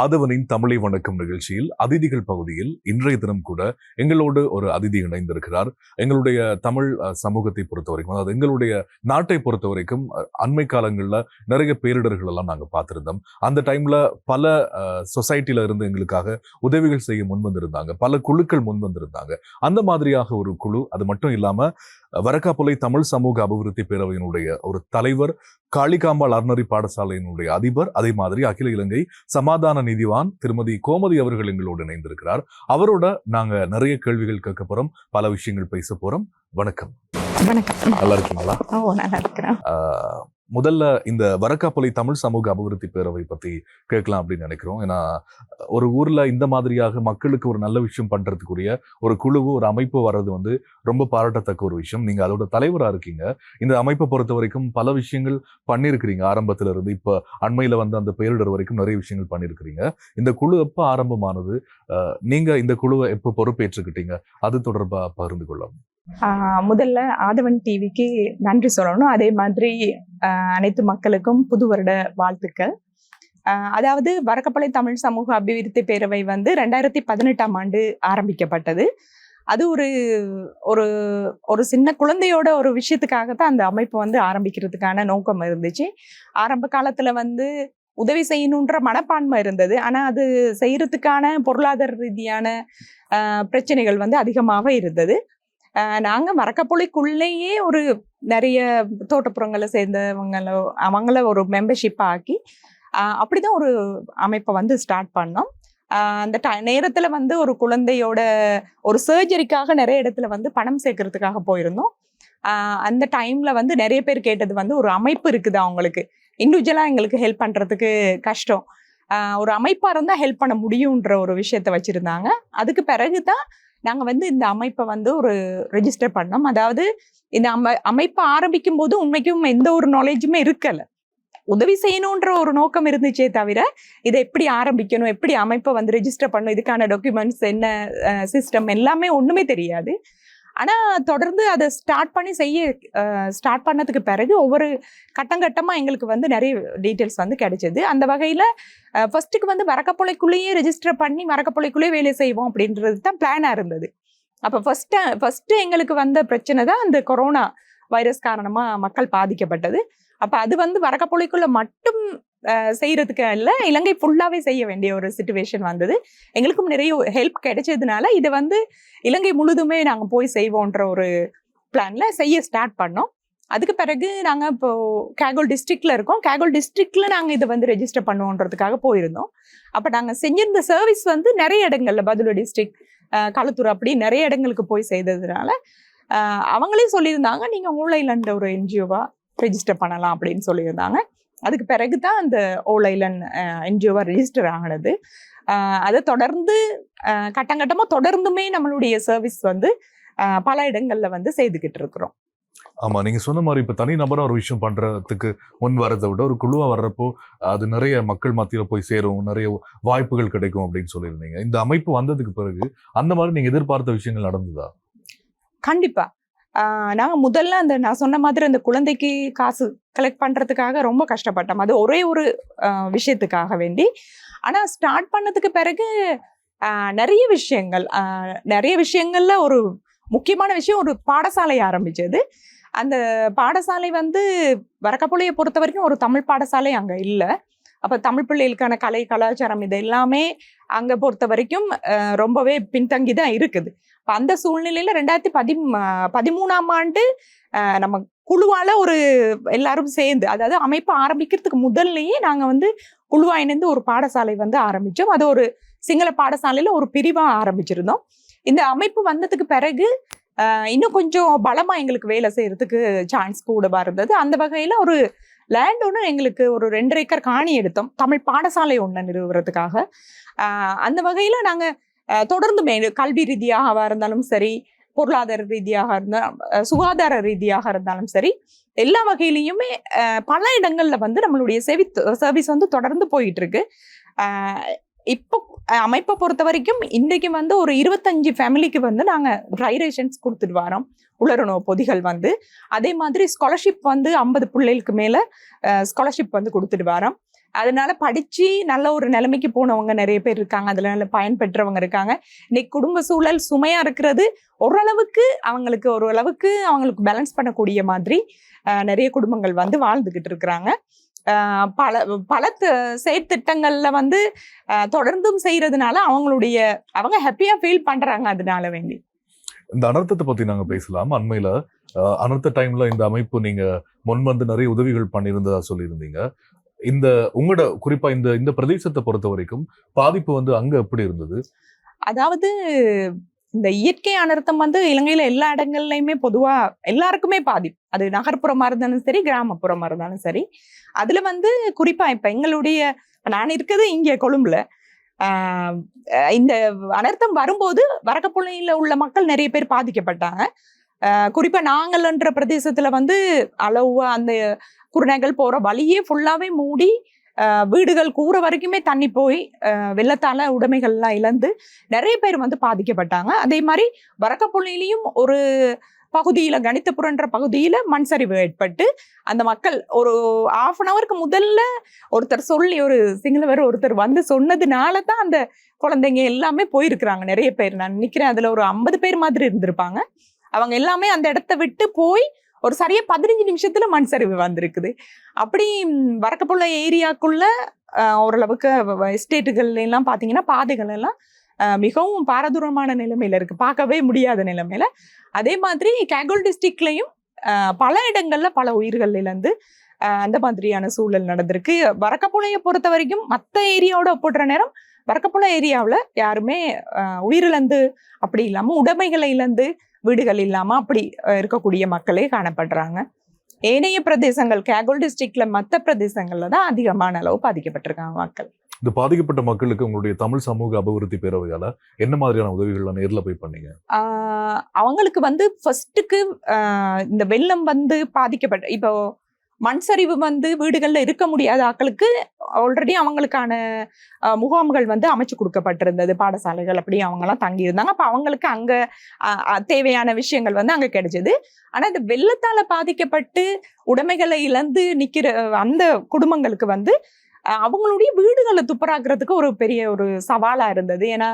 ஆதவனின் தமிழை வணக்கம் நிகழ்ச்சியில் அதிதிகள் பகுதியில் இன்றைய தினம் கூட எங்களோடு ஒரு அதிதி இணைந்திருக்கிறார். எங்களுடைய தமிழ் சமூகத்தை பொறுத்த வரைக்கும் அதாவது எங்களுடைய நாட்டை பொறுத்த வரைக்கும் அண்மை காலங்களில் நிறைய பேரிடர்கள் எல்லாம் நாங்கள் பார்த்திருந்தோம். அந்த டைம்ல பல சொசைட்டில இருந்து எங்களுக்காக உதவிகள் செய்ய முன் வந்திருந்தாங்க பல குழுக்கள் முன் வந்திருந்தாங்க அந்த மாதிரியாக ஒரு குழு அது மட்டும் இல்லாமல் வரக்காப்புலை தமிழ் சமூக அபிவிருத்தி பேரவையினுடைய ஒரு தலைவர் காளிகாம்பாள் அறநெறி பாடசாலையினுடைய அதிபர் அதே மாதிரி அகில இலங்கை சமாதான நீதிவான் திருமதி கோமதி அவர்கள் எங்களோடு இணைந்திருக்கிறார். அவரோட நாங்க நிறைய கேள்விகள் கேட்க போறோம். பல விஷயங்கள் பேச போறோம். வணக்கம். வணக்கம். நல்லா இருக்கீங்களா? முதல்ல இந்த வரக்காப்பொலி தமிழ் சமூக அபிவிருத்தி பேரவை பத்தி கேட்கலாம் அப்படின்னு நினைக்கிறோம். ஏன்னா ஒரு ஊர்ல இந்த மாதிரியாக மக்களுக்கு ஒரு நல்ல விஷயம் பண்றதுக்குரிய ஒரு குழுவு ஒரு அமைப்பு வர்றது வந்து ரொம்ப பாராட்டத்தக்க ஒரு விஷயம். நீங்க அதோட தலைவரா இருக்கீங்க. இந்த அமைப்பை பொறுத்த வரைக்கும் பல விஷயங்கள் பண்ணியிருக்கிறீங்க. ஆரம்பத்துல இருந்து இப்ப அண்மையில வந்து அந்த பேரிடர் வரைக்கும் நிறைய விஷயங்கள் பண்ணியிருக்கிறீங்க. இந்த குழு எப்போ ஆரம்பமானது? நீங்க இந்த குழுவை எப்போ பொறுப்பேற்றுக்கிட்டீங்க? அது தொடர்பாக பகிர்ந்து கொள்ளலாம். முதல்ல ஆதவன் டிவிக்கு நன்றி சொல்லணும். அதே மாதிரி ஆஹ் அனைத்து மக்களுக்கும் புது வருட வாழ்த்துக்கள். ஆஹ் அதாவது வரக்கப்பளை தமிழ் சமூக அபிவிருத்தி பேரவை வந்து ரெண்டாயிரத்தி பதினெட்டாம் ஆண்டு ஆரம்பிக்கப்பட்டது. அது ஒரு ஒரு ஒரு சின்ன குழந்தையோட ஒரு விஷயத்துக்காக தான் அந்த அமைப்பு வந்து ஆரம்பிக்கிறதுக்கான நோக்கம் இருந்துச்சு. ஆரம்ப காலத்துல வந்து உதவி செய்யணுன்ற மனப்பான்மை இருந்தது. ஆனா அது செய்யறதுக்கான பொருளாதார ரீதியான ஆஹ் பிரச்சனைகள் வந்து அதிகமாக இருந்தது. ஆஹ் நாங்க மரக்கப்பொழிக்குள்ளேயே ஒரு நிறைய தோட்டப்புறங்களை சேர்ந்தவங்கள அவங்கள ஒரு மெம்பர்ஷிப் ஆக்கி ஆஹ் அப்படிதான் ஒரு அமைப்பை வந்து ஸ்டார்ட் பண்ணோம். ஆஹ் அந்த ட நேரத்துல வந்து ஒரு குழந்தையோட ஒரு சர்ஜரிக்காக நிறைய இடத்துல வந்து பணம் சேர்க்கறதுக்காக போயிருந்தோம். ஆஹ் அந்த டைம்ல வந்து நிறைய பேர் கேட்டது வந்து ஒரு அமைப்பு இருக்குது அவங்களுக்கு. இண்டிவிஜுவலா எங்களுக்கு ஹெல்ப் பண்றதுக்கு கஷ்டம். ஆஹ் ஒரு அமைப்பா இருந்தால் ஹெல்ப் பண்ண முடியுன்ற ஒரு விஷயத்த வச்சிருந்தாங்க. அதுக்கு பிறகு தான் நாங்க வந்து இந்த அமைப்பை வந்து ஒரு ரெஜிஸ்டர் பண்ணோம். அதாவது இந்த அம அமைப்பை ஆரம்பிக்கும் போது உண்மைக்கும் எந்த ஒரு நாலேஜுமே இருக்கல. உதவி செய்யணுன்ற ஒரு நோக்கம் இருந்துச்சே தவிர இதை எப்படி ஆரம்பிக்கணும் எப்படி அமைப்பை வந்து ரெஜிஸ்டர் பண்ணணும் இதுக்கான டாக்குமெண்ட்ஸ் என்ன சிஸ்டம் எல்லாமே ஒண்ணுமே தெரியாது. ஆனால் தொடர்ந்து அதை ஸ்டார்ட் பண்ணி செய்ய ஸ்டார்ட் பண்ணதுக்கு பிறகு ஒவ்வொரு கட்டங்கட்டமாக எங்களுக்கு வந்து நிறைய டீட்டெயில்ஸ் வந்து கிடைச்சது. அந்த வகையில் ஃபர்ஸ்ட்டுக்கு வந்து வரக்கப்பொலைக்குள்ளேயே ரெஜிஸ்டர் பண்ணி வரக்கப்பொலைக்குள்ளேயே வேலை செய்வோம் அப்படின்றது தான் பிளானாக இருந்தது. அப்போ ஃபஸ்ட்டு ஃபஸ்ட்டு எங்களுக்கு வந்த பிரச்சனை தான் அந்த கொரோனா வைரஸ் காரணமாக மக்கள் பாதிக்கப்பட்டது. அப்போ அது வந்து வரக்கப்பொலைக்குள்ள மட்டும் செய்யறதுக்கு இல்லை. இலங்கை ஃபுல்லாகவே செய்ய வேண்டிய ஒரு சுச்சுவேஷன் வந்தது. எங்களுக்கும் நிறைய ஹெல்ப் கிடைச்சதுனால இதை வந்து இலங்கை முழுதுமே நாங்கள் போய் செய்வோன்ற ஒரு பிளான்ல செய்ய ஸ்டார்ட் பண்ணோம். அதுக்கு பிறகு நாங்கள் இப்போ கேகோல் டிஸ்ட்ரிக்ட்ல இருக்கோம். கேகோல் டிஸ்ட்ரிக்ட்ல நாங்கள் இதை வந்து ரெஜிஸ்டர் பண்ணுவோன்றதுக்காக போயிருந்தோம். அப்போ நாங்கள் செஞ்சிருந்த சர்வீஸ் வந்து நிறைய இடங்கள்ல பதுளை டிஸ்ட்ரிக்ட் களத்தூர் அப்படி நிறைய இடங்களுக்கு போய் செய்ததுனால அவங்களே சொல்லியிருந்தாங்க நீங்கள் ஓலைலண்ட் ஒரு என்ஜிஓவா ரெஜிஸ்டர் பண்ணலாம் அப்படின்னு சொல்லியிருந்தாங்க. அதுக்கு பிறகு தான் அந்த ஓலைலன் என்ஜிஓவா ரெஜிஸ்டர் ஆனது. அஹ், அதை தொடர்ந்து அஹ், கட்டங்கட்டமா தொடர்ந்துமே நம்மளுடைய சர்வீஸ் வந்து பல இடங்கள்ல வந்து செய்துக்கிட்டு இருக்கிறோம். ஆமா நீங்க சொன்ன மாதிரி இப்ப தனி நபரா ஒரு விஷயம் பண்றதுக்கு முன் வரதை விட ஒரு குழுவா வர்றப்போ அது நிறைய மக்கள் மத்தியில போய் சேரும் நிறைய வாய்ப்புகள் கிடைக்கும் அப்படின்னு சொல்லியிருந்தீங்க. இந்த அமைப்பு வந்ததுக்கு பிறகு அந்த மாதிரி நீங்க எதிர்பார்த்த விஷயங்கள் நடந்ததா? கண்டிப்பா. நான் முதல்ல அந்த நான் சொன்ன மாதிரி அந்த குழந்தைக்கு காசு கலெக்ட் பண்ணுறதுக்காக ரொம்ப கஷ்டப்பட்டோம் அது ஒரே ஒரு விஷயத்துக்காக வேண்டி. ஆனால் ஸ்டார்ட் பண்ணதுக்கு பிறகு நிறைய விஷயங்கள் நிறைய விஷயங்கள்ல ஒரு முக்கியமான விஷயம் ஒரு பாடசாலை ஆரம்பிச்சது. அந்த பாடசாலை வந்து வரக்கப்புளையை பொறுத்த வரைக்கும் ஒரு தமிழ் பாடசாலை அங்கே இல்லை. அப்போ தமிழ் பிள்ளைகளுக்கான கலை கலாச்சாரம் இது எல்லாமே அங்கே பொறுத்த வரைக்கும் ரொம்பவே பின்தங்கி தான் இருக்குது. அந்த சூழ்நிலையில ரெண்டாயிரத்தி பதி பதிமூணாம் ஆண்டு நம்ம குழுவால ஒரு எல்லாரும் சேர்ந்து அதாவது அமைப்பு ஆரம்பிக்கிறதுக்கு முதல்லயே நாங்க வந்து குழுவா இணைந்து ஒரு பாடசாலை வந்து ஆரம்பிச்சோம். அது ஒரு சிங்கள பாடசாலையில ஒரு பிரிவா ஆரம்பிச்சிருந்தோம். இந்த அமைப்பு வந்ததுக்கு பிறகு இன்னும் கொஞ்சம் பலமா எங்களுக்கு வேலை செய்யறதுக்கு சான்ஸ் கூடவா இருந்தது அந்த வகையில ஒரு லேண்ட் ஒன்று எங்களுக்கு ஒரு ரெண்டு ஏக்கர் காணி எடுத்தோம். தமிழ் பாடசாலை ஒன்று நிறுவுறதுக்காக. அந்த வகையில் நாங்கள் தொடர்ந்து மே கல்வி ரீதியாக இருந்தாலும் சரி பொருளாதார ரீதியாக இருந்தாலும் சுகாதார ரீதியாக இருந்தாலும் சரி எல்லா வகையிலையுமே பல இடங்கள்ல வந்து நம்மளுடைய சேவி சர்வீஸ் வந்து தொடர்ந்து போயிட்டு இருக்கு இப்போ அமைப்பை பொறுத்த வரைக்கும் இன்றைக்கு வந்து ஒரு இருபத்தஞ்சு ஃபேமிலிக்கு வந்து நாங்கள் ட்ரை ரேஷன்ஸ் கொடுத்துட்டு வரோம். உலருணவு பொதிகள் வந்து. அதே மாதிரி ஸ்காலர்ஷிப் வந்து ஐம்பது பிள்ளைகளுக்கு மேலே ஸ்காலர்ஷிப் வந்து கொடுத்துட்டு வரோம். அதனால படிச்சு நல்ல ஒரு நிலைமைக்கு போனவங்க நிறைய பேர் இருக்காங்க. அதுல நல்ல பயன் பெற்றவங்க இருக்காங்க. இன்னைக்கு குடும்ப சூழல் சுமையா இருக்கிறது ஓரளவுக்கு அவங்களுக்கு ஓரளவுக்கு அவங்களுக்கு பேலன்ஸ் பண்ணக்கூடிய மாதிரி நிறைய குடும்பங்கள் வந்து வாழ்ந்துகிட்டு இருக்கிறாங்க. ஆஹ், பல பல த- செயற்திட்டங்கள்ல வந்து ஆஹ், தொடர்ந்தும் செய்யறதுனால அவங்களுடைய அவங்க ஹாப்பியா ஃபீல் பண்றாங்க அதனால வேண்டி. இந்த அனர்த்தத்தை பத்தி நாங்க பேசலாம். அண்மையில அனர்த்த டைம்ல இந்த அமைப்பு நீங்க முன் வந்து நிறைய உதவிகள் பண்ணியிருந்ததா சொல்லியிருந்தீங்க. இந்த உங்களோட குறிப்பா இந்த இந்த பிரதேசத்தை பொறுத்த வரைக்கும் பாதிப்பு வந்து அங்க எப்படி இருந்தது? அதாவது இந்த இயற்கை அனர்த்தம் வந்து இலங்கையில எல்லா இடங்கள்லயுமே பொதுவா எல்லாருக்குமே பாதிப்பு அது நகர்ப்புறமா இருந்தாலும் சரி கிராமப்புறமா இருந்தாலும் சரி. அதுல வந்து குறிப்பா இப்ப எங்களுடைய நான் இருக்கிறது இங்க கொழும்புல. ஆஹ் இந்த அனர்த்தம் வரும்போது வரக்கப்புள்ளையில உள்ள மக்கள் நிறைய பேர் பாதிக்கப்பட்டாங்க. ஆஹ் குறிப்பா நாங்கள்ன்ற பிரதேசத்துல வந்து அளவு அந்த குருணைகள் போகிற வழியே ஃபுல்லாகவே மூடி வீடுகள் கூற வரைக்குமே தண்ணி போய் வெள்ளத்தால் உடைமைகள்லாம் இழந்து நிறைய பேர் வந்து பாதிக்கப்பட்டாங்க. அதே மாதிரி வரக்கப்புள்ளிலையும் ஒரு பகுதியில் கணித்தபுரன்ற பகுதியில் மண் சரிவு ஏற்பட்டு அந்த மக்கள் ஒரு ஆஃப் அன் ஹவருக்கு முதல்ல ஒருத்தர் சொல்லி ஒரு சிங்களவர் ஒருத்தர் வந்து சொன்னதுனால தான் அந்த குழந்தைங்க எல்லாமே போயிருக்கிறாங்க. நிறைய பேர். நான் நினைக்கிறேன் அதில் ஒரு ஐம்பது பேர் மாதிரி இருந்திருப்பாங்க. அவங்க எல்லாமே அந்த இடத்த விட்டு போய் ஒரு சரியா பதினஞ்சு நிமிஷத்துல மண் சரிவு வந்திருக்குது. அப்படி வரக்கப்புள்ள ஏரியாக்குள்ள ஓரளவுக்கு எஸ்டேட்டுகள் எல்லாம் பாத்தீங்கன்னா பாதைகள் எல்லாம் மிகவும் பாரதூரமான நிலைமையில இருக்கு. பார்க்கவே முடியாத நிலைமையில. அதே மாதிரி கேகோல் டிஸ்ட்ரிக்ட்லயும் பல இடங்கள்ல பல உயிர்கள் இழந்து அந்த மாதிரியான சூழல் நடந்திருக்கு. வரக்கப்புளைய பொறுத்த வரைக்கும் மற்ற ஏரியாவோட ஒப்பிடுற நேரம் வரக்கப்புள்ள ஏரியாவில் யாருமே உயிரிழந்து அப்படி இல்லாமல் உடைமைகளை இழந்து வீடுகள் இல்லாம அப்படி இருக்கக்கூடிய மக்களே காணப்படுறாங்க. ஏனைய பிரதேசங்கள் கேகோல் டிஸ்ட்ரிக்ட்ல மற்ற பிரதேசங்கள்ல தான் அதிகமான அளவு பாதிக்கப்பட்டிருக்காங்க மக்கள். இந்த பாதிக்கப்பட்ட மக்களுக்கு உங்களுடைய தமிழ் சமூக அபிவிருத்தி பேரவையால என்ன மாதிரியான உதவிகள் நேர்ல போய் பண்ணீங்க? அவங்களுக்கு வந்து ஃபர்ஸ்ட்டுக்கு இந்த வெள்ளம் வந்து பாதிக்கப்பட்ட இப்போ மண் சரிவு வந்து வீடுகள்ல இருக்க முடியாத ஆக்களுக்கு ஆல்ரெடி அவங்களுக்கான முகாம்கள் வந்து அமைச்சு கொடுக்கப்பட்டிருந்தது. பாடசாலைகள் அப்படி அவங்கெல்லாம் தங்கியிருந்தாங்க. அப்போ அவங்களுக்கு அங்க தேவையான விஷயங்கள் வந்து அங்க கிடைச்சது. ஆனா இந்த வெள்ளத்தால பாதிக்கப்பட்டு உடைமைகளை இழந்து நிக்கிற அந்த குடும்பங்களுக்கு வந்து அவங்களுடைய வீடுகளை துப்பராக்குறதுக்கு ஒரு பெரிய ஒரு சவாலா இருந்தது. ஏன்னா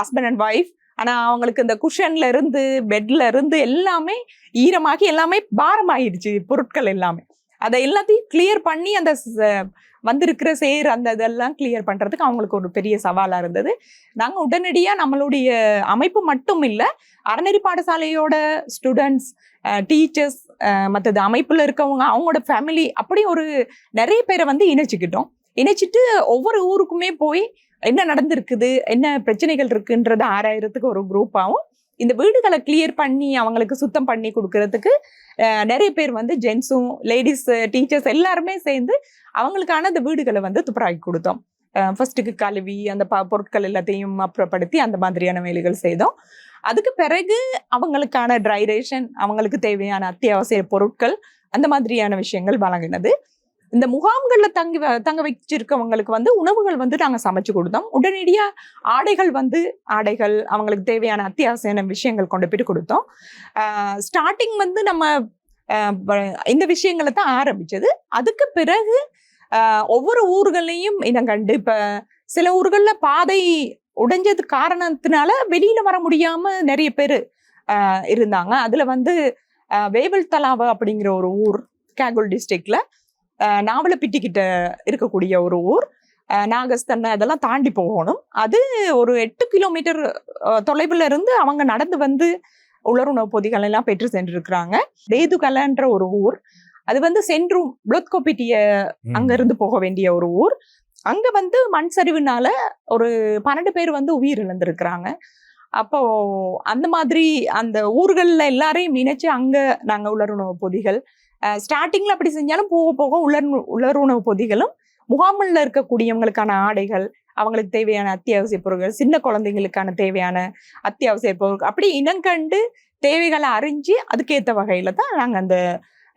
ஹஸ்பண்ட் அண்ட் ஒய்ஃப் ஆனா அவங்களுக்கு இந்த குஷன்ல இருந்து பெட்ல இருந்து எல்லாமே ஈரமாகி எல்லாமே பாரமாயிடுச்சு பொருட்கள் எல்லாமே. அதை எல்லாத்தையும் கிளியர் பண்ணி அந்த வந்திருக்கிற சேர் அந்த இதெல்லாம் கிளியர் பண்ணுறதுக்கு அவங்களுக்கு ஒரு பெரிய சவாலாக இருந்தது. நாங்கள் உடனடியாக நம்மளுடைய அமைப்பு மட்டும் இல்லை அறநெறி பாடசாலையோட ஸ்டூடெண்ட்ஸ் டீச்சர்ஸ் மற்றது அமைப்பில் இருக்கவங்க அவங்களோட ஃபேமிலி அப்படி ஒரு நிறைய பேரை வந்து இணைச்சிக்கிட்டோம். இணைச்சிட்டு ஒவ்வொரு ஊருக்குமே போய் என்ன நடந்திருக்குது? என்ன பிரச்சனைகள் இருக்குன்றத ஆராயறதுக்கு ஒரு குரூப்பாகவும் இந்த வீடுகளை கிளியர் பண்ணி அவங்களுக்கு சுத்தம் பண்ணி கொடுக்கறதுக்கு நிறைய பேர் வந்து ஜென்ஸும் லேடிஸ் டீச்சர்ஸ் எல்லாருமே சேர்ந்து அவங்களுக்கான அந்த வீடுகளை வந்து துப்புராக்கி கொடுத்தோம். ஃபர்ஸ்ட்டுக்கு கழுவி அந்த ப பொருட்கள் எல்லாத்தையும் அப்புறப்படுத்தி அந்த மாதிரியான வேலைகள் செய்தோம். அதுக்கு பிறகு அவங்களுக்கான ட்ரை ரேஷன் அவங்களுக்கு தேவையான அத்தியாவசிய பொருட்கள் அந்த மாதிரியான விஷயங்கள் வழங்கினது. இந்த முகாம்களில் தங்கி வ- தங்க வச்சிருக்கவங்களுக்கு வந்து உணவுகள் வந்து நாங்கள் சமைச்சு கொடுத்தோம். உடனடியாக ஆடைகள் வந்து ஆடைகள் அவங்களுக்கு தேவையான அத்தியாவசிய விஷயங்கள் கொண்டு போயிட்டு கொடுத்தோம். ஸ்டார்டிங் வந்து நம்ம இந்த விஷயங்களை தான் ஆரம்பிச்சது. அதுக்கு பிறகு ஆஹ் ஒவ்வொரு ஊர்களையும் இனங்கண்டு இப்போ சில ஊர்களில் பாதை உடைஞ்சது காரணத்தினால வெளியில வர முடியாம நிறைய பேர் இருந்தாங்க. அதுல வந்து வேவல் தலாவ அப்படிங்கிற ஒரு ஊர் கேகுல் டிஸ்ட்ரிக்ட்ல நாவலப்பிட்டி கிட்ட இருக்கக்கூடிய ஒரு ஊர். நாகஸ்தன்னை அதெல்லாம் தாண்டி போகணும். அது ஒரு எட்டு கிலோமீட்டர் தொலைவுல இருந்து அவங்க நடந்து வந்து உலருணவு பொதிகள் எல்லாம் பெற்று சென்றிருக்கிறாங்க. தேதுகலன்ற ஒரு ஊர். அது வந்து சென்றும் புளத்கோப்பிட்டிய. அங்க இருந்து போக வேண்டிய ஒரு ஊர். அங்க வந்து மண் சரிவுனால ஒரு பன்னெண்டு பேர் வந்து உயிர் இழந்திருக்கிறாங்க. அப்போ அந்த மாதிரி அந்த ஊர்கள்ல எல்லாரையும் இணைச்சு அங்க நாங்க உலருணவு பொதிகள் ஸ்டார்டிங்ல அப்படி செஞ்சாலும் போக போக உலர் உலருணவு பொதிகளும் முகாமில் இருக்கக்கூடியவங்களுக்கான ஆடைகள் அவங்களுக்கு தேவையான அத்தியாவசிய பொருட்கள் சின்ன குழந்தைங்களுக்கான தேவையான அத்தியாவசிய பொருட்கள் அப்படி இனங்கண்டு தேவைகளை அறிஞ்சு அதுக்கேற்ற வகையில தான் நாங்க அந்த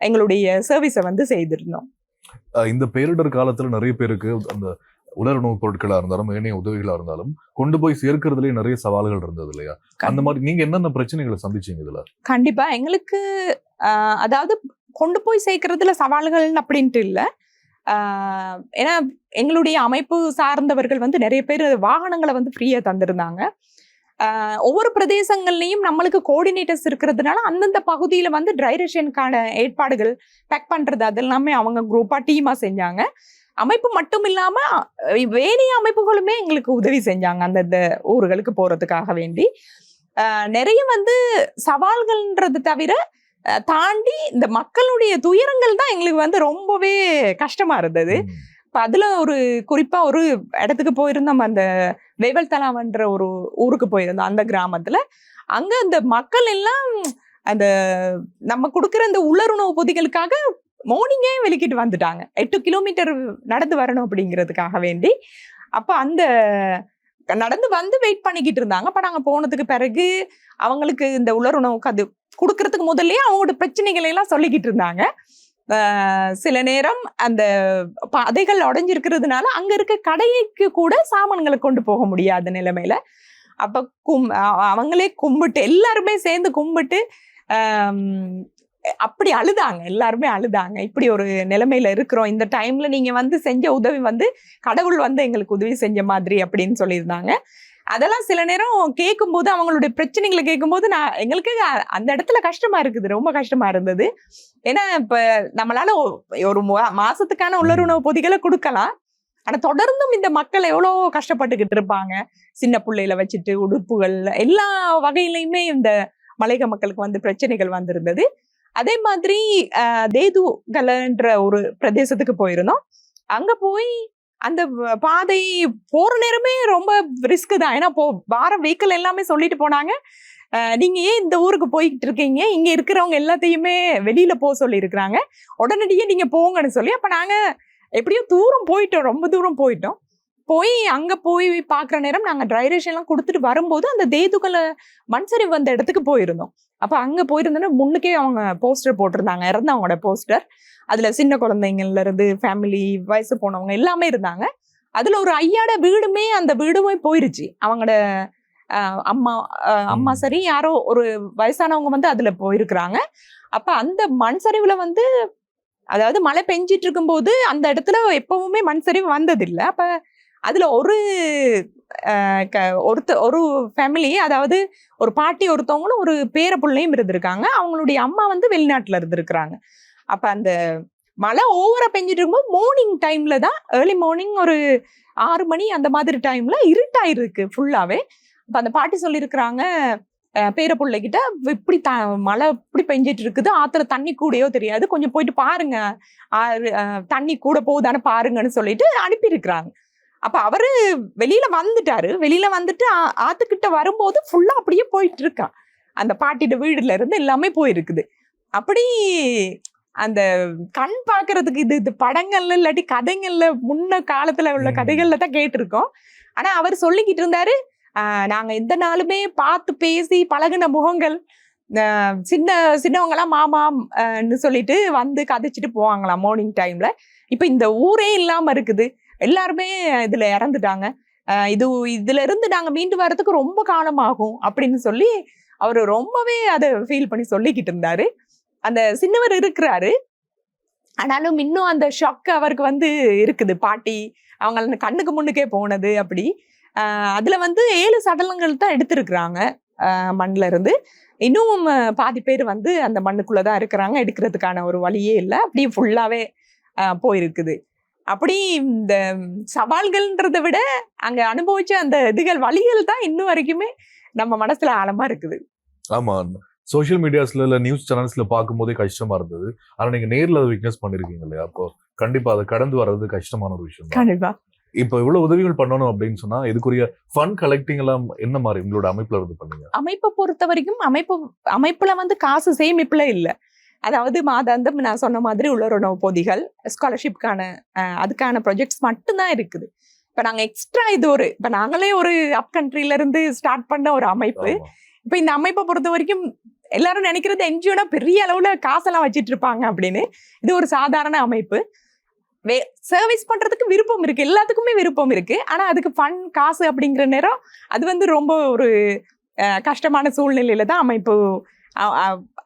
எங்களுடைய சர்வீஸை வந்து செய்திருந்தோம். இந்த பேரிடர் காலத்துல நிறைய பேருக்கு அந்த உலர் உணவுப் பொருட்களா இருந்தாலும் ஏனைய உதவிகளா இருந்தாலும் கொண்டு போய் சேர்க்கறதுலயே நிறைய சவால்கள் இருந்தது இல்லையா? அந்த மாதிரி நீங்க என்னென்ன பிரச்சனைகளை சந்திச்சீங்க இதுல? கண்டிப்பா. எங்களுக்கு அதாவது கொண்டு போய் சேர்க்கறதுல சவால்கள் அப்படின்ட்டு இல்லை. ஏன்னா எங்களுடைய அமைப்பு சார்ந்தவர்கள் வந்து நிறைய பேர் வாகனங்களை வந்து ஃப்ரீயாக தந்திருந்தாங்க. ஒவ்வொரு பிரதேசங்கள்லையும் நம்மளுக்கு கோஆர்டினேட்டர்ஸ் இருக்கிறதுனால அந்தந்த பகுதியில் வந்து ட்ரைரேஷனுக்கான ஏற்பாடுகள் பேக் பண்றது அதெல்லாமே அவங்க குரூப்பாக டீமாக செஞ்சாங்க. அமைப்பு மட்டும் இல்லாமல் அஹ் வேணிய அமைப்புகளுமே எங்களுக்கு உதவி செஞ்சாங்க அந்தந்த ஊர்களுக்கு போகிறதுக்காக வேண்டி. நிறைய வந்து சவால்கள்ன்றது தவிர தாண்டி இந்த மக்களுடைய துயரங்கள் தான் எங்களுக்கு வந்து ரொம்பவே கஷ்டமா இருந்தது. இப்ப அதுல ஒரு குறிப்பா ஒரு இடத்துக்கு போயிருந்தோம். அந்த வேவல் தலாவன்ற ஒரு ஊருக்கு போயிருந்தோம் அந்த கிராமத்துல. அங்க அந்த மக்கள் எல்லாம் அந்த நம்ம கொடுக்குற அந்த உள்ளுணவு பொதிகளுக்காக மார்னிங்கே வெளிக்கிட்டு வந்துட்டாங்க. எட்டு கிலோமீட்டர் நடந்து வரணும் அப்படிங்கிறதுக்காக வேண்டி. அப்ப அந்த நடந்து வந்து வெயிட் பண்ணிக்கிட்டு இருந்தாங்க. அப்ப நாங்க போனதுக்கு பிறகு அவங்களுக்கு இந்த உலருணவுக்கு அது கொடுக்கறதுக்கு முதல்லயே அவங்களோட பிரச்சனைகளை எல்லாம் சொல்லிக்கிட்டு இருந்தாங்க. ஆஹ் சில நேரம் அந்த பாதைகள் உடைஞ்சிருக்கிறதுனால அங்க இருக்க கடைக்கு கூட சாமான்களை கொண்டு போக முடியாத நிலைமையில அப்ப கும் அவங்களே கும்பிட்டு எல்லாருமே சேர்ந்து கும்பிட்டு அப்படி அழுதாங்க. எல்லாருமே அழுதாங்க. இப்படி ஒரு நிலைமையில இருக்கிறோம். இந்த டைம்ல நீங்க வந்து செஞ்ச உதவி வந்து கடவுள் வந்து எங்களுக்கு உதவி செஞ்ச மாதிரி அப்படின்னு சொல்லியிருந்தாங்க. அதெல்லாம் சில நேரம் கேட்கும்போது அவங்களுடைய பிரச்சனைகளை கேட்கும்போது நான் எங்களுக்கு அந்த இடத்துல கஷ்டமா இருக்குது. ரொம்ப கஷ்டமா இருந்தது. ஏன்னா இப்ப நம்மளால ஒரு மாசத்துக்கான உள்ளுணவு பொதிகளை கொடுக்கலாம். ஆனா தொடர்ந்தும் இந்த மக்கள் எவ்வளவு கஷ்டப்பட்டுக்கிட்டு இருப்பாங்க. சின்ன பிள்ளையில வச்சுட்டு உடுப்புகள் எல்லா வகையிலையுமே இந்த மலையக மக்களுக்கு வந்து பிரச்சனைகள் வந்திருந்தது. அதே மாதிரி அஹ், தேதுகலன்ற ஒரு பிரதேசத்துக்கு போயிருந்தோம். அங்க போய் அந்த பாதை போற நேரமே ரொம்ப ரிஸ்க் தான். ஏன்னா போ வார வெஹிக்கிள் எல்லாமே சொல்லிட்டு போனாங்க. நீங்க ஏன் இந்த ஊருக்கு போய்கிட்டு இருக்கீங்க? இங்க இருக்கிறவங்க எல்லாத்தையுமே வெளியில போக சொல்லி இருக்கிறாங்க உடனடியே நீங்க போங்கன்னு சொல்லி அப்ப நாங்க எப்படியோ தூரம் போயிட்டோம். ரொம்ப தூரம் போயிட்டோம். போய் அங்க போய் பாக்குற நேரம் நாங்க ட்ரை எல்லாம் கொடுத்துட்டு வரும்போது அந்த தேதுகல மண்சரி வந்த இடத்துக்கு போயிருந்தோம். அப்ப அங்க போயிருந்தோன்னா முன்னுக்கே அவங்க போஸ்டர் போட்டிருந்தாங்க. இறந்தவங்களோட போஸ்டர் அதுல சின்ன குழந்தைங்கள்ல இருந்து ஃபேமிலி வயசு போனவங்க எல்லாமே இருந்தாங்க. அதுல ஒரு ஐயாட வீடுமே அந்த வீடுமே போயிருச்சு. அவங்களோட அம்மா அம்மா. சரி யாரோ ஒரு வயசானவங்க வந்து அதுல போயிருக்கிறாங்க. அப்ப அந்த மண் சரிவுல வந்து அதாவது மழை பெஞ்சிட்டு இருக்கும்போது அந்த இடத்துல எப்பவுமே மண் சரிவு வந்ததில்லை. அப்ப அதுல ஒரு க- ஒருத்த ஒரு ஃபேமிலி அதாவது ஒரு பாட்டி ஒருத்தவங்களும் ஒரு பேர பிள்ளையும் இருந்திருக்காங்க. அவங்களுடைய அம்மா வந்து வெளிநாட்டுல இருந்திருக்கிறாங்க. அப்ப அந்த மழை ஓவரா பெஞ்சிட்டு இருக்கும்போது மார்னிங் டைம்ல தான் ஏர்லி மார்னிங் ஒரு ஆறு மணி அந்த மாதிரி டைம்ல இருட்டாயிருக்கு ஃபுல்லாவே அப்ப அந்த பாட்டி சொல்லியிருக்கிறாங்க பேர பிள்ளைகிட்ட இப்படி த மழை இப்படி பெஞ்சிட்டு இருக்குது. ஆத்துல தண்ணி கூடயோ தெரியாது. கொஞ்சம் போயிட்டு பாருங்க. ஆறு தண்ணி கூட போகுதானே பாருங்கன்னு சொல்லிட்டு அனுப்பியிருக்கிறாங்க. அப்ப அவரு வெளியில வந்துட்டாரு. வெளியில வந்துட்டு ஆ- ஆத்துக்கிட்ட வரும்போது ஃபுல்லா அப்படியே போயிட்டு இருக்கான் அந்த பாட்டியோட வீடுல இருந்து எல்லாமே போயிருக்குது. அப்படி அந்த கண் பாக்குறதுக்கு இது இது படங்கள்ல இல்லாட்டி கதைகள்ல முன்ன காலத்துல உள்ள. கதைகள்ல தான் கேட்டிருக்கோம். ஆனா அவர் சொல்லிக்கிட்டு இருந்தாரு நாங்க எந்த நாளுமே பார்த்து பேசி பழகுன முகங்கள் சின்ன சின்னவங்களாம் மாமா ஆஹ்ன்னு சொல்லிட்டு வந்து கதைச்சிட்டு போவாங்களாம் மார்னிங் டைம்ல இப்ப இந்த ஊரே இல்லாம இருக்குது. எல்லாருமே இதுல இறந்துட்டாங்க. இது இதுல இருந்து நாங்க மீண்டு வர்றதுக்கு ரொம்ப காலம் ஆகும் அப்படின்னு சொல்லி அவரு ரொம்பவே அதை ஃபீல் பண்ணி சொல்லிக்கிட்டு இருந்தாரு. அந்த சின்னவர் இருக்கிறாரு. ஆனாலும் இன்னும் அந்த ஷாக் அவருக்கு வந்து இருக்குது. பாட்டி அவங்க அந்த கண்ணுக்கு முன்னுக்கே போனது அப்படி. ஆஹ் அதுல வந்து ஏழு சடலங்கள் தான் எடுத்திருக்கிறாங்க மண்ணில் மண்ணுல இருந்து. இன்னும் பாதி பேர் வந்து அந்த மண்ணுக்குள்ளதான் இருக்கிறாங்க. எடுக்கிறதுக்கான ஒரு வழியே இல்லை. அப்படியே ஃபுல்லாவே ஆஹ் போயிருக்குது. அப்படி இந்த சவால்கள்ன்றதை விட அங்க அனுபவிச்ச அந்த இதுகள் வழிகள் தான் இன்னும் வரைக்குமே நம்ம மனசுல ஆழமா இருக்குது. ஆமா சோஷியல் மீடியாஸ்ல இல்ல நியூஸ் சேனல்ஸ்ல பார்க்கும்போதே கஷ்டமா இருந்தது. ஆனா நீங்க நேர்ல அதை விட்னஸ் பண்ணிருக்கீங்க இல்லையா? அப்போ கண்டிப்பா அதை கடந்து வர்றது கஷ்டமான ஒரு விஷயம் கண்டிப்பா. இப்போ இவ்வளவு உதவிகள் பண்ணணும் அப்படின்னு சொன்னா இதுக்குரிய ஃபண்ட் கலெக்டிங் எல்லாம் என்ன மாதிரி உங்களோட அமைப்புல இருந்து பண்ணீங்க? அமைப்பை பொறுத்த வரைக்கும் அமைப்பு அமைப்புல வந்து காசு சேமிப்புல இல்ல. அதாவது மாதாந்தம் நான் சொன்ன மாதிரி உலருணவு பொதிகள் ஸ்காலர்ஷிப்கான அதுக்கான ப்ரொஜெக்ட்ஸ் மட்டும்தான் இருக்குது. இப்ப நாங்க எக்ஸ்ட்ரா இது ஒரு இப்ப நாங்களே ஒரு அப் கண்ட்ரில இருந்து ஸ்டார்ட் பண்ண ஒரு அமைப்பு. இப்ப இந்த அமைப்பை பொறுத்த வரைக்கும் எல்லாரும் நினைக்கிறது என்ஜிஓனா பெரிய அளவுல காசெல்லாம் வச்சிட்டு இருப்பாங்க அப்படின்னு. இது ஒரு சாதாரண அமைப்பு. வே சர்வீஸ் பண்றதுக்கு விருப்பம் இருக்கு. எல்லாத்துக்குமே விருப்பம் இருக்கு. ஆனா அதுக்கு ஃபன் காசு அப்படிங்கிற நேரம் அது வந்து ரொம்ப ஒரு அஹ், கஷ்டமான சூழ்நிலையில தான் அமைப்பு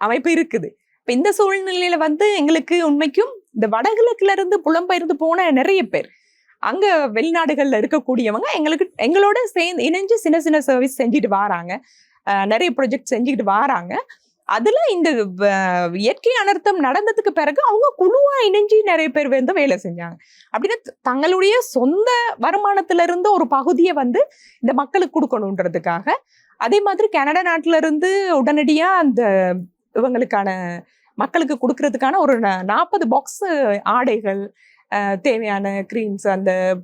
அமைப்பு இருக்குது. இப்ப இந்த சூழ்நிலையில வந்து எங்களுக்கு உண்மைக்கும் இந்த வடகிழக்குல இருந்து புலம்பெயர்ந்து போன நிறைய பேர். அங்க வெளிநாடுகள்ல இருக்கக்கூடியவங்க எங்களுக்கு எங்களோட சேர்ந்து இணைஞ்சு சின்ன சின்ன சர்வீஸ் செஞ்சுட்டு வராங்க. நிறைய ப்ரொஜெக்ட் செஞ்சுக்கிட்டு வராங்க. அதுல இந்த வ- இயற்கை அனர்த்தம் நடந்ததுக்கு பிறகு அவங்க குழுவா இணைஞ்சு நிறைய பேர் வந்து வேலை செஞ்சாங்க. அப்படின்னா தங்களுடைய சொந்த வருமானத்துல இருந்து ஒரு பகுதியை வந்து இந்த மக்களுக்கு கொடுக்கணுன்றதுக்காக. அதே மாதிரி கனடா நாட்டுல இருந்து உடனடியா அந்த இவங்களுக்கான மக்களுக்கு கொடுக்கறதுக்கான ஒரு நாற்பது பாக்ஸ் ஆடைகள் தேவையான க்ரீம்ஸ் அந்த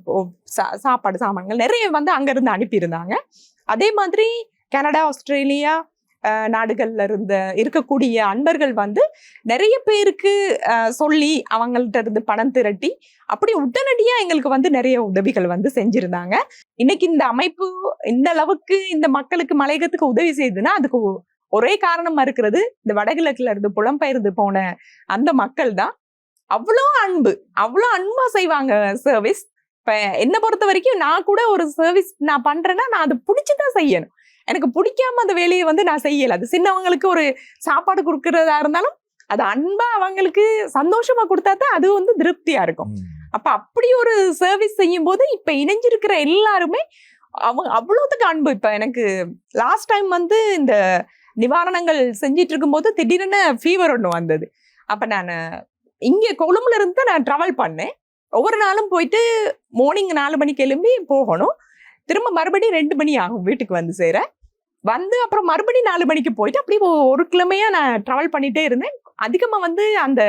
சா- சாப்பாடு சாமான்கள் நிறைய வந்து அங்கேருந்து அனுப்பியிருந்தாங்க. அதே மாதிரி கனடா ஆஸ்திரேலியா அஹ், நாடுகள்ல இருந்த இருக்கக்கூடிய அன்பர்கள் வந்து நிறைய பேருக்கு அஹ், சொல்லி அவங்கள்ட்ட இருந்து பணம் திரட்டி அப்படி உடனடியா எங்களுக்கு வந்து நிறைய உதவிகள் வந்து செஞ்சிருந்தாங்க. இன்னைக்கு இந்த அமைப்பு இந்த அளவுக்கு இந்த மக்களுக்கு மலையகத்துக்கு உதவி செய்யுதுன்னா அதுக்கு ஒரே காரணமா இருக்கிறது இந்த வடகிழக்குல இருந்து புலம்பெயர்ந்து போன அந்த மக்கள் தான். அவ்வளோ அன்பு அவ்வளோ அன்பா செய்வாங்க சர்வீஸ் இப்போ என்னை பொறுத்த வரைக்கும் நான் கூட ஒரு சர்வீஸ் நான் பண்றேன்னா நான் அதை பிடிச்சுதான் செய்யணும். எனக்கு பிடிக்காம அந்த வேலையை வந்து நான் செய்யல. அது சின்னவங்களுக்கு ஒரு சாப்பாடு கொடுக்கறதா இருந்தாலும் அது அன்பா அவங்களுக்கு சந்தோஷமா கொடுத்தா தான் அது வந்து திருப்தியா இருக்கும். அப்ப அப்படி ஒரு சர்வீஸ் செய்யும் போது இப்ப இணைஞ்சிருக்கிற எல்லாருமே அவங்க அவ்வளவுத்துக்கு அன்பு. இப்ப எனக்கு லாஸ்ட் டைம் வந்து இந்த நிவாரணங்கள் செஞ்சிட்டு இருக்கும்போது திடீர்னு ஃபீவர் ஒன்று வந்தது. அப்ப நான் இங்க கொழும்புல இருந்து நான் ட்ராவல் பண்ணேன். ஒவ்வொரு நாளும் போயிட்டு மார்னிங் நாலு மணிக்கு எழும்பி போகணும். திரும்ப மறுபடியும் ரெண்டு மணி ஆகும் வீட்டுக்கு வந்து சேர. வந்து அப்புறம் மறுபடியும் நாலு மணிக்கு போயிட்டு அப்படியே ஒரு கிழமையா நான் ட்ராவல் பண்ணிட்டே இருந்தேன். அதிகமா வந்து அந்த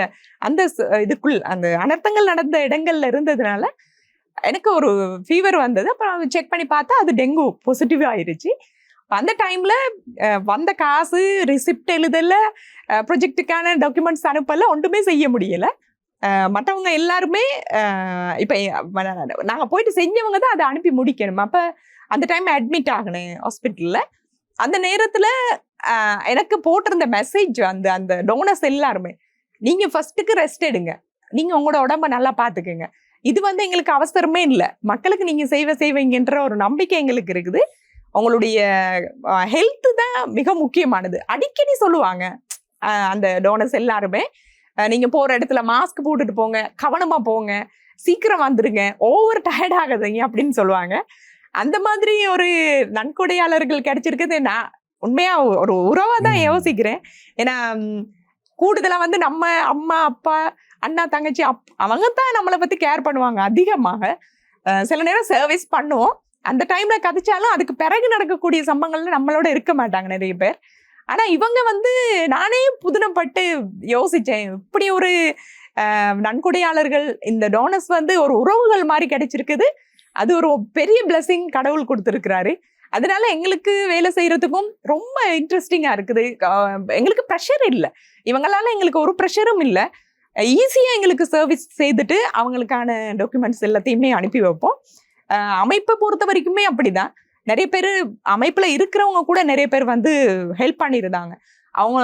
அந்த இதுக்குள் அந்த அனர்த்தங்கள் நடந்த இடங்கள்ல இருந்ததுனால எனக்கு ஒரு ஃபீவர் வந்தது. அப்புறம் செக் பண்ணி பார்த்தா அது டெங்கு பாசிட்டிவ் ஆயிடுச்சு அந்த டைம்ல வந்த காசு ரிசிப்ட் எழுதல ப்ரொஜெக்டுக்கான டாக்குமெண்ட்ஸ் அனுப்பல ஒன்றுமே செய்ய முடியல. மற்றவங்க எல்லாருமே இப்போ நாங்கள் போயிட்டு செஞ்சவங்க தான் அதை அனுப்பி முடிக்கணும். அப்போ அந்த டைம் அட்மிட் ஆகினேன் ஹாஸ்பிட்டலில் அந்த நேரத்துல எனக்கு போட்டிருந்த மெசேஜ் அந்த அந்த டோனர்ஸ் எல்லாருமே நீங்க ஃபர்ஸ்ட்டுக்கு ரெஸ்ட் எடுங்க. நீங்க உங்களோட உடம்ப நல்லா பாத்துக்கோங்க. இது வந்து எங்களுக்கு அவசரமே இல்லை. மக்களுக்கு நீங்க செய்வ செய்வீங்கன்ற ஒரு நம்பிக்கை எங்களுக்கு இருக்குது. உங்களுடைய ஹெல்த்து தான் மிக முக்கியமானது. அடிக்கடி சொல்லுவாங்க அந்த டோனர்ஸ் எல்லாருமே நீங்க போற இடத்துல மாஸ்க் போட்டுட்டு போங்க. கவனமா போங்க. சீக்கிரம் வந்துருங்க. ஓவர் டயர்ட் ஆகாதீங்க அப்படின்னு சொல்லுவாங்க. அந்த மாதிரி ஒரு நன்கொடையாளர்கள் கிடைச்சிருக்குது நான் உண்மையா ஒரு உறவா தான். யோசிக்கிறேன். ஏன்னா கூடுதலா வந்து நம்ம அம்மா அப்பா அண்ணா தங்கச்சி அப் அவங்க தான் நம்மளை பத்தி கேர் பண்ணுவாங்க அதிகமாக. சில நேரம் சர்வீஸ் பண்ணுவோம். அந்த டைம்ல கதைச்சாலும் அதுக்கு பிறகு நடக்கக்கூடிய சம்பவங்கள்ல நம்மளோட இருக்க மாட்டாங்க நிறைய பேர். ஆனா இவங்க வந்து நானே புதினப்பட்டு யோசிச்சேன். இப்படி ஒரு நன்கொடையாளர்கள் இந்த டோனஸ் வந்து ஒரு உறவுகள் மாதிரி கிடைச்சிருக்குது. அது ஒரு பெரிய பிளஸ்ஸிங் கடவுள் கொடுத்துருக்கிறாரு. அதனால எங்களுக்கு வேலை செய்யறதுக்கும் ரொம்ப இன்ட்ரெஸ்டிங்காக இருக்குது. எங்களுக்கு ப்ரெஷர் இல்லை. இவங்களால எங்களுக்கு ஒரு ப்ரெஷரும் இல்லை. ஈஸியாக எங்களுக்கு சர்வீஸ் செய்துட்டு அவங்களுக்கான டாக்குமெண்ட்ஸ் எல்லாத்தையுமே அனுப்பி வைப்போம். அமைப்பை பொறுத்த வரைக்குமே அப்படிதான். நிறைய பேர் அமைப்பில் இருக்கிறவங்க கூட நிறைய பேர் வந்து ஹெல்ப் பண்ணியிருந்தாங்க. அவங்க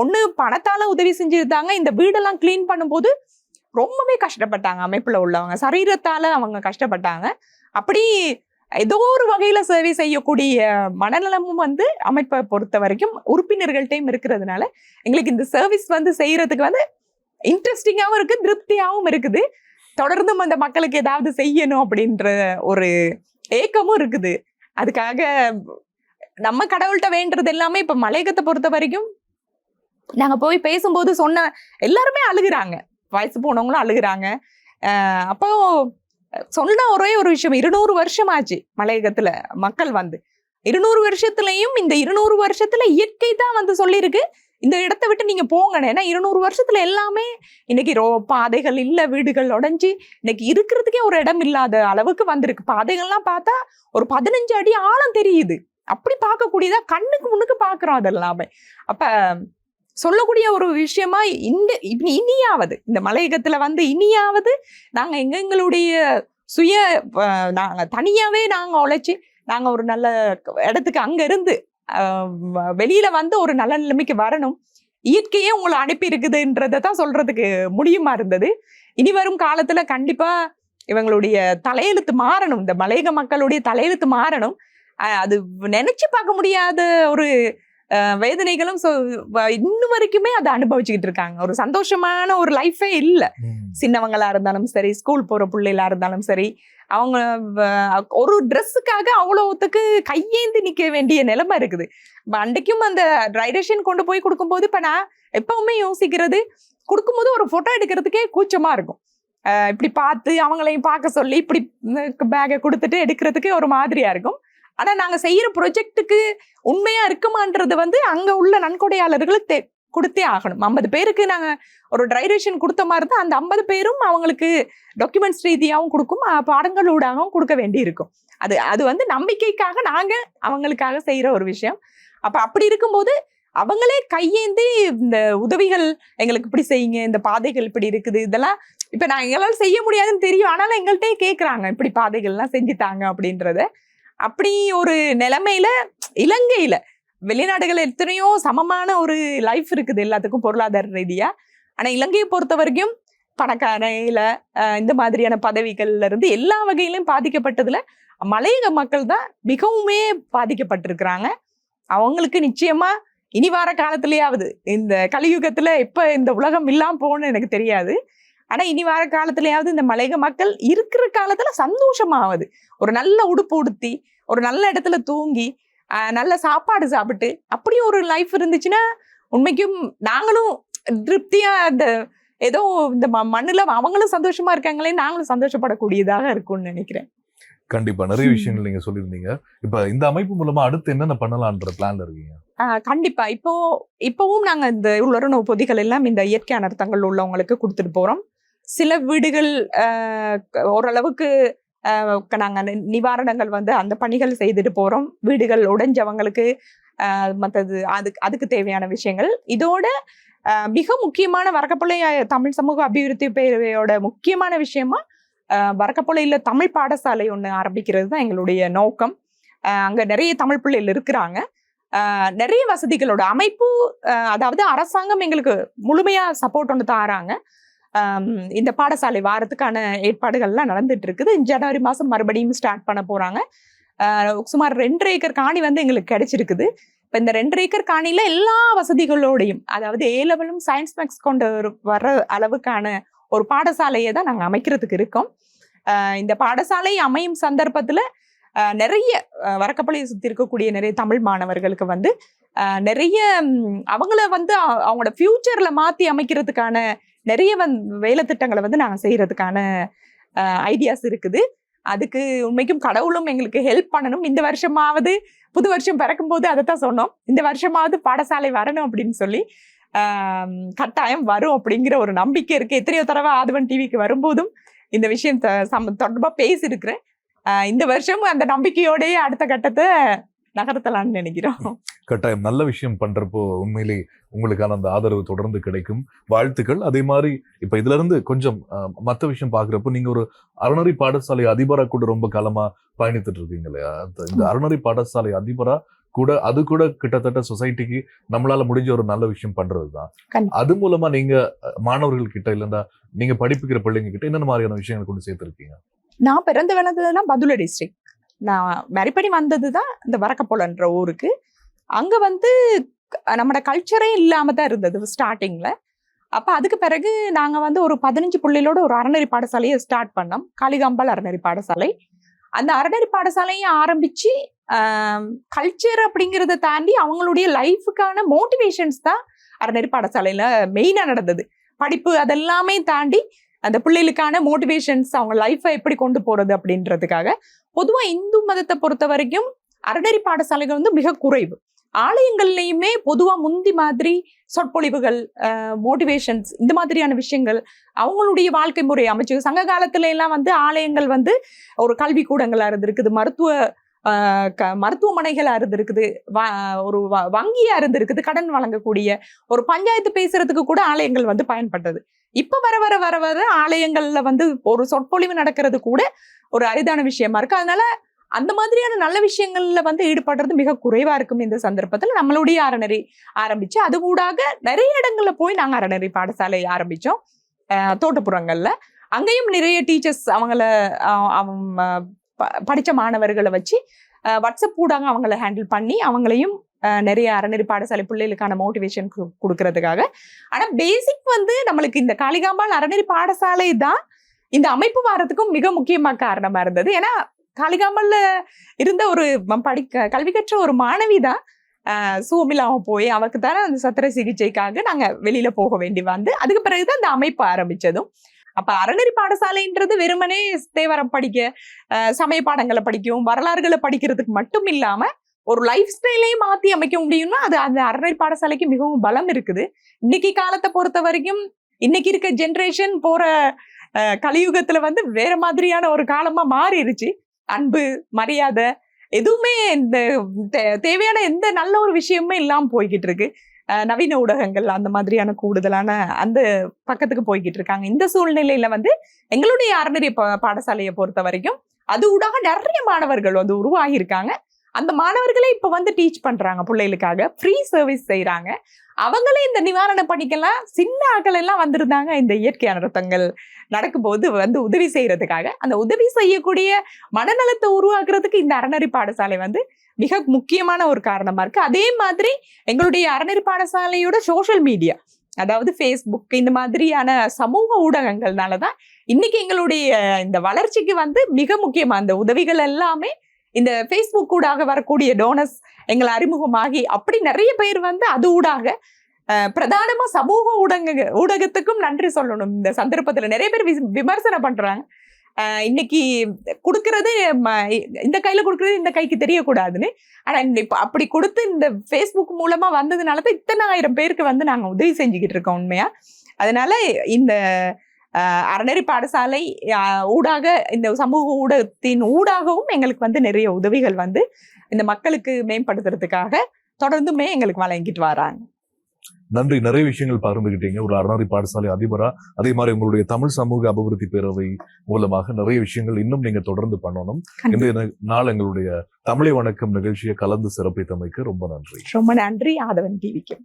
ஒன்று பணத்தால் உதவி செஞ்சுருந்தாங்க. இந்த வீடெல்லாம் க்ளீன் பண்ணும்போது ரொம்பவே கஷ்டப்பட்டாங்க அமைப்பில் உள்ளவங்க. சரீரத்தால் அவங்க கஷ்டப்பட்டாங்க. அப்படி ஏதோ ஒரு வகையில் சேவை செய்யக்கூடிய மனநலமும் வந்து அமைப்பை பொறுத்த வரைக்கும் உறுப்பினர்கள்ட்டையும் இருக்கிறதுனால எங்களுக்கு இந்த சர்வீஸ் வந்து செய்கிறதுக்கு வந்து இன்ட்ரெஸ்டிங்காகவும் இருக்குது திருப்தியாகவும் இருக்குது. தொடர்ந்தும் அந்த மக்களுக்கு ஏதாவது செய்யணும் அப்படின்ற ஒரு ஏக்கமும் இருக்குது. அதுக்காக நம்ம கடவுள்கிட்ட வேண்டது எல்லாமே இப்போ மலையகத்தை பொறுத்த வரைக்கும் நாங்கள் போய் பேசும்போது சொன்ன எல்லாருமே அழுகுறாங்க. வயசு போனவங்களும் அழுகுறாங்க. அப்போ சொன்ன ஒரே ஒரு விஷயம் இருநூறு வருஷம் ஆச்சு மலையகத்துல மக்கள் வந்து. இருநூறு வருஷத்துலயும் இந்த இருநூறு வருஷத்துல இயற்கை தான் வந்து சொல்லியிருக்கு. இந்த இடத்த விட்டு நீங்க போங்கன்னு ஏன்னா இருநூறு வருஷத்துல எல்லாமே இன்னைக்கு ரோ பாதைகள் இல்ல வீடுகள் உடஞ்சி இன்னைக்கு இருக்கிறதுக்கே ஒரு இடம் இல்லாத அளவுக்கு வந்திருக்கு. பாதைகள்லாம் பார்த்தா ஒரு பதினஞ்சு அடி ஆழம் தெரியுது. அப்படி பார்க்கக்கூடியதா கண்ணுக்கு முன்னுக்கு பாக்குறோம் அதெல்லாமே. அப்ப சொல்லக்கூடிய ஒரு விஷயமா இந்த இனியாவது இந்த மலையகத்துல வந்து இனியாவது நாங்கள் எங்க எங்களுடைய சுய நாங்கள் தனியாகவே தனியாவே உழைச்சி நாங்கள் ஒரு நல்ல இடத்துக்கு அங்க இருந்து வ- வெளியில வந்து ஒரு நல்ல நிலைமைக்கு வரணும். இயற்கையே உங்களை அனுப்பி இருக்குதுன்றதை தான் சொல்றதுக்கு முடியுமா இருந்தது. இனி வரும் காலத்துல கண்டிப்பா இவங்களுடைய தலையெழுத்து மாறணும். இந்த மலையக மக்களுடைய தலையெழுத்து மாறணும். அது நினைச்சு பார்க்க முடியாத ஒரு வேதனைகளும் வ- இன்னும் வரைக்குமே அதை அனுபவிச்சுக்கிட்டு இருக்காங்க. ஒரு சந்தோஷமான ஒரு லைஃபே இல்ல. சின்னவங்களா இருந்தாலும் சரி ஸ்கூல் போற பிள்ளைகளா இருந்தாலும் சரி அவங்க ஒரு ட்ரெஸ்ஸுக்காக அவ்வளோத்துக்கு கையேந்தி நிக்க வேண்டிய நிலைமை இருக்குது. அன்றைக்கும் அந்த ரைடேஷன் கொண்டு போய் கொடுக்கும்போது இப்ப நான் எப்பவுமே யோசிக்கிறது கொடுக்கும்போது ஒரு போட்டோ எடுக்கிறதுக்கே கூச்சமா இருக்கும். இப்படி பார்த்து அவங்களையும் பார்க்க சொல்லி இப்படி பேக்கை கொடுத்துட்டு எடுக்கிறதுக்கே ஒரு மாதிரியா இருக்கும். ஆனா நாங்க செய்யற ப்ரொஜெக்டுக்கு உண்மையா இருக்குமான்றது வந்து அங்க உள்ள நன்கொடையாளர்களுக்கு தெ- கொடுத்தே ஆகணும். ஐம்பது பேருக்கு நாங்க ஒரு ட்ரைரேஷன் கொடுத்த மாதிரி தான் அந்த ஐம்பது பேரும் அவங்களுக்கு டாக்குமெண்ட்ஸ் ரீதியாகவும் கொடுக்கும் பாடங்களூடாகவும் கொடுக்க வேண்டி இருக்கும் அது அது வந்து நம்பிக்கைக்காக நாங்க அவங்களுக்காக செய்யற ஒரு விஷயம். அப்ப அப்படி இருக்கும்போது அவங்களே கையேந்தி இந்த உதவிகள் எங்களுக்கு இப்படி செய்யுங்க இந்த பாதைகள் இப்படி இருக்குது இதெல்லாம் இப்ப நான் எங்களால் செய்ய முடியாதுன்னு தெரியும். ஆனாலும் எங்கள்கிட்டயே கேட்குறாங்க இப்படி பாதைகள்லாம் செஞ்சுட்டாங்க அப்படின்றத. அப்படி ஒரு நிலைமையில இலங்கையில வெளிநாடுகள் எத்தனையோ சமமான ஒரு லைஃப் இருக்குது எல்லாத்துக்கும் பொருளாதார ரீதியா. ஆனா இலங்கையை பொறுத்த வரைக்கும் பணக்காரையில இந்த மாதிரியான பதவிகள்ல இருந்து எல்லா வகையிலும் பாதிக்கப்பட்டதுல மலையக மக்கள் தான் மிகவுமே பாதிக்கப்பட்டிருக்கிறாங்க. அவங்களுக்கு நிச்சயமா இனி வார காலத்திலேயாவது இந்த கலியுகத்துல எப்ப இந்த உலகம் இல்லாம போகணும்னு எனக்கு தெரியாது. ஆனா இனி வார காலத்திலேயாவது இந்த மலையக மக்கள் இருக்கிற காலத்துல சந்தோஷமாவது. ஒரு நல்ல உடுப்பு உடுத்தி ஒரு நல்ல இடத்துல தூங்கி நல்ல சாப்பாடு சாப்பிட்டு அப்படி ஒரு லைஃப் இருந்துச்சுன்னா உண்மைக்கும் நாங்களும் திருப்தியா அந்த ஏதோ இந்த மண்ணுல அவங்களும் சந்தோஷமா இருக்காங்களே நாங்களும் சந்தோஷப்படக்கூடியதாக இருக்கும்னு நினைக்கிறேன். கண்டிப்பா. நிறைய. விஷயங்கள் நீங்க சொல்லியிருந்தீங்க. இப்ப இந்த அமைப்பு மூலமா அடுத்து என்னென்ன பண்ணலாம்ன்ற பிளான்ல இருக்கீங்க? கண்டிப்பா. இப்போ இப்பவும் நாங்க இந்த உலரணு பொதிகள் எல்லாம் இந்த இயற்கை அனர்த்தங்கள் உள்ளவங்களுக்கு கொடுத்துட்டு போறோம். சில வீடுகள் ஆஹ் ஓரளவுக்கு ஆஹ் நாங்க நிவாரணங்கள் வந்து அந்த பணிகள் செய்துட்டு போறோம். வீடுகள் உடைஞ்சவங்களுக்கு ஆஹ் அதுக்கு அதுக்கு தேவையான விஷயங்கள். இதோட ஆஹ் மிக முக்கியமான வரக்கப்பள்ளை தமிழ் சமூக அபிவிருத்தி பேரவையோட முக்கியமான விஷயமா ஆஹ் தமிழ் பாடசாலை ஒன்று ஆரம்பிக்கிறது தான் எங்களுடைய நோக்கம். ஆஹ் அங்க நிறைய தமிழ் பிள்ளைகள் இருக்கிறாங்க. ஆஹ் நிறைய வசதிகளோட அமைப்பு அதாவது அரசாங்கம் எங்களுக்கு முழுமையா சப்போர்ட் ஒன்று தாராங்க. இந்த பாடசாலை வாரத்துக்கான ஏற்பாடுகள்லாம் நடந்துட்டு இருக்குது ஜனவரி மாதம் மறுபடியும் ஸ்டார்ட் பண்ண போகிறாங்க சுமார் ரெண்டரை ஏக்கர் காணி வந்து எங்களுக்கு கிடைச்சிருக்குது. இப்போ இந்த ரெண்டரை ஏக்கர் காணியில் எல்லா வசதிகளோடையும் அதாவது ஏ லெவலும் சயின்ஸ் மேக்ஸ் கொண்டு வர அளவுக்கான ஒரு பாடசாலையை தான் நாங்கள் அமைக்கிறதுக்கு இருக்கோம். இந்த பாடசாலை அமையும் சந்தர்ப்பத்தில் நிறைய ஆஹ் வரக்கப்பள்ளியை இருக்கக்கூடிய நிறைய தமிழ் மாணவர்களுக்கு வந்து நிறைய அவங்கள வந்து அவங்களோட ஃப்யூச்சரில் மாற்றி அமைக்கிறதுக்கான நிறைய வந் வேலை திட்டங்களை வந்து நாங்கள் செய்கிறதுக்கான ஐடியாஸ் இருக்குது. அதுக்கு உண்மைக்கும் கடவுளும் எங்களுக்கு ஹெல்ப் பண்ணணும். இந்த வருஷமாவது புது வருஷம் பிறக்கும்போது அதை தான் சொன்னோம். இந்த வருஷமாவது பாடசாலை வரணும் அப்படின்னு சொல்லி கட்டாயம் வரும் அப்படிங்கிற ஒரு நம்பிக்கை இருக்கு. எத்தனையோ தடவை ஆதவன் டிவிக்கு வரும்போதும் இந்த விஷயம் த- சம்ம- தொடர்பாக பேசியிருக்கிறேன். இந்த வருஷம் அந்த நம்பிக்கையோடயே அடுத்த கட்டத்தை நகர்த்தலாம்னு நினைக்கிறோம். கட்டாயம். நல்ல விஷயம் பண்றப்போ உண்மையிலே உங்களுக்கான அந்த ஆதரவு தொடர்ந்து கிடைக்கும். வாழ்த்துக்கள். அதே மாதிரி இப்ப இதுல இருந்து கொஞ்சம் மத்த விஷயம் பாக்குறப்போ நீங்க ஒரு அறநெறி பாடசாலை அதிபரா கூட ரொம்ப காலமா பயணித்துட்டு இருக்கீங்க இல்லையா? இந்த அறநெறி பாடசாலை அதிபரா கூட அது கூட கிட்டத்தட்ட சொசைட்டிக்கு நம்மளால முடிஞ்ச ஒரு நல்ல விஷயம் பண்றதுதான். அது மூலமா நீங்க மாணவர்கள் கிட்ட இல்லைன்னா நீங்க படிப்புக்கிற பிள்ளைங்க கிட்ட என்னென்ன மாதிரியான விஷயங்கள் கொண்டு சேர்த்திருக்கீங்க? நான் பிறந்து வளர்ந்ததுலாம் பதுளை டிஸ்ட்ரிக்ட் நான் மறுபடி வந்தது தான் இந்த வரக்கப்போலன்ற ஊருக்கு. அங்க வந்து நம்மட கல்ச்சரே இல்லாம தான் இருந்தது ஸ்டார்டிங்கில் அப்போ அதுக்கு பிறகு நாங்க வந்து ஒரு பதினஞ்சு பிள்ளைகளோட ஒரு அறநெறி பாடசாலையை ஸ்டார்ட் பண்ணோம். காளிகாம்பாள் அறநெறி பாடசாலை. அந்த அறநெறி பாடசாலையை ஆரம்பிச்சு கல்ச்சர் அப்படிங்கிறத தாண்டி அவங்களுடைய லைஃபுக்கான மோட்டிவேஷன்ஸ் தான் அறநெறி பாடசாலையில மெயினாக நடந்தது. படிப்பு அதெல்லாமே தாண்டி அந்த பிள்ளைகளுக்கான மோட்டிவேஷன்ஸ் அவங்க லைஃப்பை எப்படி கொண்டு போறது அப்படின்றதுக்காக பொதுவா இந்து மதத்தை பொறுத்த வரைக்கும் அறநெறி பாடசாலைகள் வந்து மிக குறைவு. ஆலயங்கள்லயுமே பொதுவா முந்தி மாதிரி சொற்பொழிவுகள் மோட்டிவேஷன்ஸ் இந்த மாதிரியான விஷயங்கள் அவங்களுடைய வாழ்க்கை முறை அமைச்சு சங்க காலத்துல எல்லாம் வந்து ஆலயங்கள் வந்து ஒரு கல்வி கூடங்களா இருந்திருக்குது மருத்துவ ஆஹ் க- மருத்துவமனைகளா இருந்திருக்குது ஒரு வ- வங்கியா இருந்திருக்குது கடன் வழங்கக்கூடிய ஒரு பஞ்சாயத்து பேசுறதுக்கு கூட ஆலயங்கள் வந்து பயன்பட்டது. இப்ப வர வர வர வர ஆலயங்கள்ல வந்து ஒரு சொற்பொழிவு நடக்கிறது கூட ஒரு அரிதான விஷயமா இருக்கு. அதனால அந்த மாதிரியான நல்ல விஷயங்கள்ல வந்து ஈடுபடுறது மிக குறைவா இருக்கும் இந்த சந்தர்ப்பத்துல. நம்மளுடைய அறநெறி ஆரம்பிச்சு அது ஊடாக நிறைய இடங்கள்ல போய் நாங்க அறநெறி பாடசாலை ஆரம்பிச்சோம். தோட்டப்புறங்கள்ல. அங்கேயும் நிறைய டீச்சர்ஸ் அவங்கள படித்த ப- மாணவர்களை வச்சு வாட்ஸ்அப் ஊடாக அவங்கள ஹேண்டில் பண்ணி அவங்களையும் நிறைய அறநெறி பாடசாலை பிள்ளைகளுக்கான மோட்டிவேஷன் கொடுக்கறதுக்காக. ஆனால் பேசிக் வந்து நம்மளுக்கு இந்த காளிகாம்பாள் அறநெறி பாடசாலை தான். இந்த அமைப்பு வாரத்துக்கும் மிக முக்கியமா காரணமா இருந்தது. ஏன்னா காளிகாமல்ல இருந்த ஒரு படிக்க கல்வி கற்ற ஒரு மாணவி தான் சூமிலாவும் போய் அவருக்கு தானே அந்த சத்திர சிகிச்சைக்காக நாங்க வெளியில போக வேண்டி வந்து. அதுக்கு பிறகுதான் அந்த அமைப்பு ஆரம்பிச்சதும். அப்ப அறநெறி பாடசாலைன்றது வெறுமனே தேவரம் படிக்க சமய பாடங்களை படிக்கும் வரலாறுகளை படிக்கிறதுக்கு மட்டும் இல்லாம ஒரு லைஃப் ஸ்டைலையும் மாத்தி அமைக்க முடியும்னா அது அந்த அறநெறி பாடசாலைக்கு மிகவும் பலம் இருக்குது. இன்னைக்கு காலத்தை பொறுத்த வரைக்கும் இன்னைக்கு இருக்க ஜென்ரேஷன் போற கலியுகத்துல வந்து வேற மாதிரியான ஒரு காலமா மாறிடுச்சு அன்பு மரியாதை எதுவுமே இந்த தே- தேவையான எந்த நல்ல ஒரு விஷயமுமே இல்லாம போய்கிட்டு இருக்கு அஹ், நவீன ஊடகங்கள் அந்த மாதிரியான கூடுதலான அந்த பக்கத்துக்கு போய்கிட்டு இருக்காங்க இந்த சூழ்நிலையில வந்து எங்களுடைய அறநெறி பா- பாடசாலையை பொறுத்த வரைக்கும் அது ஊடாக நிறைய மாணவர்கள் வந்து உருவாகி இருக்காங்க அந்த மாணவர்களே இப்ப வந்து டீச் பண்றாங்க பிள்ளைகளுக்காக. ஃப்ரீ சர்வீஸ் செய்யறாங்க அவங்களே இந்த நிவாரண பணிக்கெல்லாம் சின்ன ஆக்கள் எல்லாம் வந்திருந்தாங்க. இந்த இயற்கை அனர்த்தங்கள் நடக்கும்போது வந்து உதவி செய்யறதுக்காக அந்த உதவி செய்யக்கூடிய மனநலத்தை உருவாக்குறதுக்கு இந்த அறநெறி பாடசாலை வந்து மிக முக்கியமான ஒரு காரணமா இருக்கு. அதே மாதிரி எங்களுடைய அறநெறி பாடசாலையோட சோஷியல் மீடியா அதாவது ஃபேஸ்புக் இந்த மாதிரியான சமூக ஊடகங்கள்னால தான் இன்னைக்கு எங்களுடைய இந்த வளர்ச்சிக்கு வந்து மிக முக்கியமா அந்த உதவிகள் எல்லாமே இந்த ஃபேஸ்புக் ஊடாக வரக்கூடிய டோனஸ் எங்களை அறிமுகமாகி அப்படி நிறைய பேர் வந்து அது ஊடாக பிரதானமா சமூக ஊடக ஊடகத்துக்கும் நன்றி சொல்லணும். இந்த சந்தர்ப்பத்துல நிறைய பேர் விஸ்- விமர்சனம் பண்றாங்க. இன்னைக்கு கொடுக்கறது ம- இந்த கையில கொடுக்கறது இந்த கைக்கு தெரியக்கூடாதுன்னு. ஆனா இந்த இப்ப அப்படி கொடுத்து இந்த ஃபேஸ்புக் மூலமா வந்ததுனால தான் இத்தனை ஆயிரம் பேருக்கு வந்து நாங்க உதவி செஞ்சுக்கிட்டு இருக்கோம் உண்மையா. அதனால இந்த அறநெறி பாடசாலை ஊடாக இந்த சமூக ஊடகத்தின் ஊடாகவும் எங்களுக்கு வந்து நிறைய உதவிகள் வந்து இந்த மக்களுக்கு மேம்படுத்துறதுக்காக தொடர்ந்துமே எங்களுக்கு வழங்கிட்டு வராங்க. நன்றி. நிறைய விஷயங்கள் பகிர்ந்துகிட்டீங்க. ஒரு அறநெறி பாடசாலை அதிபரா அதே மாதிரி உங்களுடைய தமிழ் சமூக அபிவிருத்தி பேரவை மூலமாக நிறைய விஷயங்கள் இன்னும் நீங்க தொடர்ந்து பண்ணணும். நா- நாள் எங்களுடைய தமிழை வணக்கம் நிகழ்ச்சியை கலந்து சிறப்பித்தமைக்கு ரொம்ப நன்றி. ரொம்ப நன்றி. ஆதவன் டிவிக்கு.